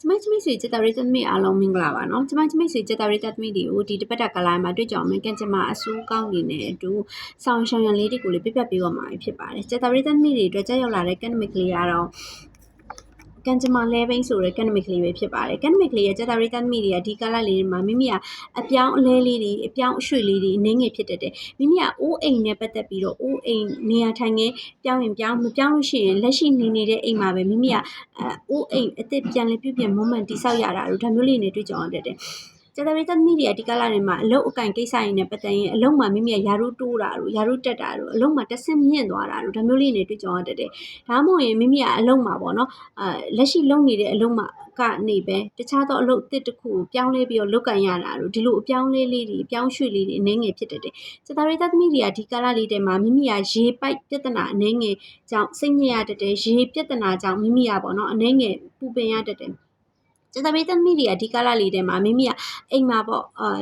ကျမကျမိတ်ဆွေจิตရိတ္တမိအားလုံးမင်္ဂလာပါเนาะကျမကျမိတ်ဆွေจิตရိတ္တမိတွေကိုဒီတပတ်တာကလာမှာတွေ့ကြအောင်မယ်ကံကြမ္မာအဆူကောင်းနေတဲ့အတူဆောင်းရှောင်းရံလေးတွေကိုလည်းပြပြပေးပါမှာဖြစ်ပါတယ်จิตရိတ္တမိတွေအတွက်ကြောက်ရောက်လာတဲ့ကံနမိတ်ကလေးကတော့ ကံကြမ္မာလဲဘိန်းဆိုတဲ့ကံနမိတ်ကလေးပဲဖြစ်ပါတယ်ကံနမိတ်ကလေးရဲ့จิตရိတ္တမိတွေကဒီကာလလေးတွေမှာမိမိကအပြောင်းအလဲလေးတွေအပြောင်းအရွှေ့လေးတွေအနှင်းငယ်ဖြစ်တတ်တယ်မိမိကအိုးအိမ်နဲ့ပတ်သက်ပြီးတော့အိုးအိမ်နေရာထိုင်ငယ်ပြောင်းရင်ပြောင်းမပြောင်းလို့ရှိရင်လက်ရှိနေနေတဲ့အိမ်မှာပဲမိမိကအဲအိုးအိမ်အစ်စ်ပြန်လဲပြုပြင်မွမ်းမံတိဆောက်ရတာတို့ဒါမျိုးလေးနဲ့တွေ့ကြုံရတတ်တယ် ကျန်တဲ့ပြည်သမီးတွေကဒီကလာတွေမှာအလုတ်အကင်ကိစ္စရင်းနဲ့ပတ်သက်ရင်အလုတ်မှာမိမိကယာရုတိုးတာတို့ယာရုတက်တာတို့အလုတ်မှာတက်ဆင့်မြင့်သွားတာတို့ဒါမျိုးလေးနဲ့တွေ့ကြုံရတတ်တယ်။ဒါမှမဟုတ်ရင်မိမိကအလုတ်မှာပေါ့နော်အဲလက်ရှိလုပ်နေတဲ့အလုတ်မှာကနေပဲတခြားသောအလုပ်အသစ်တစ်ခုကိုပြောင်းလဲပြီးတော့လုပ်ကန်ရတာတို့ဒီလိုအပြောင်းလဲလေးတွေအပြောင်းရွှေ့လေးတွေအနှဲငယ်ဖြစ်တတ်တယ်။စတာရီသမီးတွေကဒီကာလလေးထဲမှာမိမိကရေပိုက်ပြဿနာအနှဲငယ်ကြောင့်စိတ်ညစ်ရတတ်တယ်ရေပြဿနာကြောင့်မိမိကပေါ့နော်အနှဲငယ်ပူပင်ရတတ်တယ်။ ကျန်တဲ့ပြည်သမီးတွေကဒီကာလလေးထဲမှာမိမိကအိမ်မှာပေါ့အာ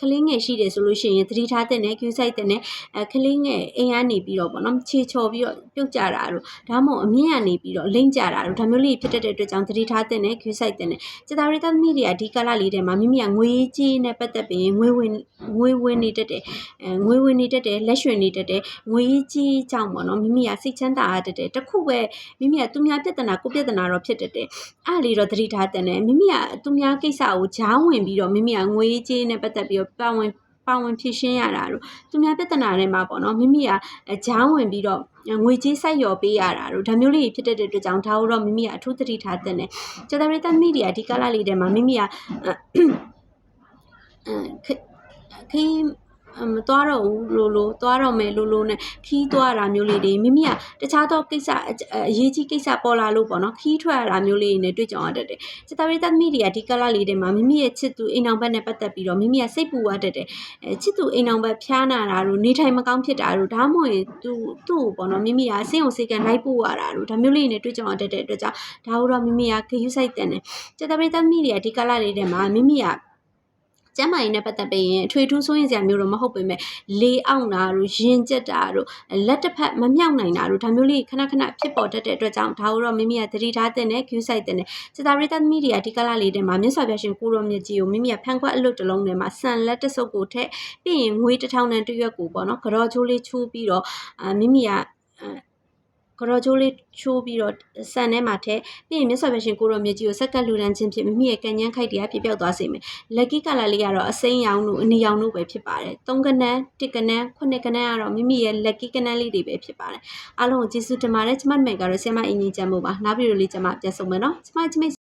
ကလေးငယ်ရှိတယ်ဆိုလို့ရှိရင်သတိထားတဲ့နဲ့ queue site တဲ့နဲ့အဲကလေးငယ်အိမ်ကနေပြီးတော့ပေါ့နော်ခြေချော်ပြီးတော့ပြုတ်ကြတာတို့ဒါမှမဟုတ်အမြင့်ကနေပြီးတော့လိမ့်ကြတာတို့ဒါမျိုးလေးဖြစ်တတ်တဲ့အတွက်ကြောင့်သတိထားတဲ့နဲ့ queue site တဲ့နဲ့စတာရီသမီးတွေကဒီကာလလေးထဲမှာမိမိကငွေကြီးနဲ့ပတ်သက်ပြီးငွေဝင်ငွေဝင်နေတတ်တယ်အဲငွေဝင်နေတတ်တယ်လက်ရွှင်နေတတ်တယ်ငွေကြီးကြောင့်ပေါ့နော်မိမိကစိတ်ချမ်းသာရတတ်တယ်တခုပဲမိမိကသူများပြဿနာကိုပြဿနာတော့ဖြစ်တတ်တယ်အဲ့လေးတော့သတိထားတဲ့နဲ့မိမိကသူများကိစ္စကိုဂျားဝင်ပြီးတော့မိမိကငွေကြီးနဲ့ပတ်သက်ပြီးတော့ပါဝင်ပါဝင်ဖြည့်ရှင်းရတာတို့သူများပြဿနာတွေမှာပေါ့နော်မိမိကဂျားဝင်ပြီးတော့ငွေကြေးစိုက်ရော်ပေးရတာတို့ဒါမျိုးလေးဖြစ်တဲ့အတွက်ကြောင့်ဒါတော့မိမိကအထူးသတိထားတဲ့နဲ့ကျတဲ့ရီတမီဒီယာဒီကာလလေးထဲမှာမိမိကခခင်း မသွားတော့ဘူးလို့လို့သွားတော့မယ်လို့လို့နဲ့ခီးသွားတာမျိုးလေးတွေမိမိကတခြားသောကိစ္စအရေးကြီးကိစ္စပေါ်လာလို့ပေါ့နော်ခီးထွက်ရတာမျိုးလေးတွေနဲ့တွေ့ကြုံရတတ်တယ်စတာရီတမီတွေကဒီကလာလေးတွေမှာမိမိရဲ့ချစ်သူအိမ်အောင်ဘက်နဲ့ပတ်သက်ပြီးတော့မိမိကစိတ်ပူရတတ်တယ်အဲချစ်သူအိမ်အောင်ဘက်ဖျားနာတာတို့နေထိုင်မကောင်းဖြစ်တာတို့ဒါမှမဟုတ်ရင်သူသူ့ကိုပေါ့နော်မိမိကစိတ်ုံစိတ်ကလိုက်ပို့ရတာတို့ဒါမျိုးလေးတွေနဲ့တွေ့ကြုံရတတ်တဲ့အတွက်ကြောင့်ဒါတော့မိမိကခယူးဆိုင်တဲ့နဲ့စတာရီတမီတွေကဒီကလာလေးတွေမှာမိမိက ကျမ်းမာရေးနဲ့ပတ်သက်ပြီးရင်အထွေထူးဆိုရင်စရာမျိုးတော့မဟုတ်ပေမဲ့လေးအောင်တာတို့ရင်ကျက်တာတို့လက်တစ်ဖက်မမြောက်နိုင်တာတို့ဒါမျိုးလေးခဏခဏဖြစ်ပေါ်တတ်တဲ့အတွက်ကြောင့်ဒါကိုတော့မိမိကသတိထားတဲ့နဲ့ queue site တဲ့နဲ့စတာရီတသမီတွေကဒီကလာလေးထဲမှာမြတ်စွာဘုရားရှင်ကိုရောမြတ်ကြီးကိုမိမိကဖန်ခွက်အလွတ်တစ်လုံးထဲမှာဆန်လက်တစ်စုပ်ကိုထည့်ပြီးရင်ငွေတစ်ထောင်နဲ့တရွက်ကိုပေါ့နော်ကြောချိုးလေးချိုးပြီးတော့အာမိမိက ကရောချိုးလေးချိုးပြီးတော့ဆန်ထဲမှာထည့်ပြီးရင်မြတ်စွာဘုရားရှင်ကိုရောမြတ်ကြီးကိုစက္ကပ်လူတန်းခြင်းဖြင့်မိမိရဲ့ကံဉန်းခိုက်တရားပြပြောက်သွားစေမယ်။ lucky color လေးကတော့အစိမ်းရောင်တို့အနီရောင်တို့ပဲဖြစ်ပါတယ်။၃ကနန်း၁ကနန်း9ကနန်းကတော့မိမိရဲ့ lucky ကနန်းလေးတွေပဲဖြစ်ပါတယ်။အားလုံးကိုကျေးဇူးတင်ပါတယ်။ကျမမိတ်ကတော့ဆရာမအင်ကြီးချမ်းမို့ပါ။နောက်ဗီဒီယိုလေးကျမပြန်ဆုံမယ်နော်။ကျမချမိတ်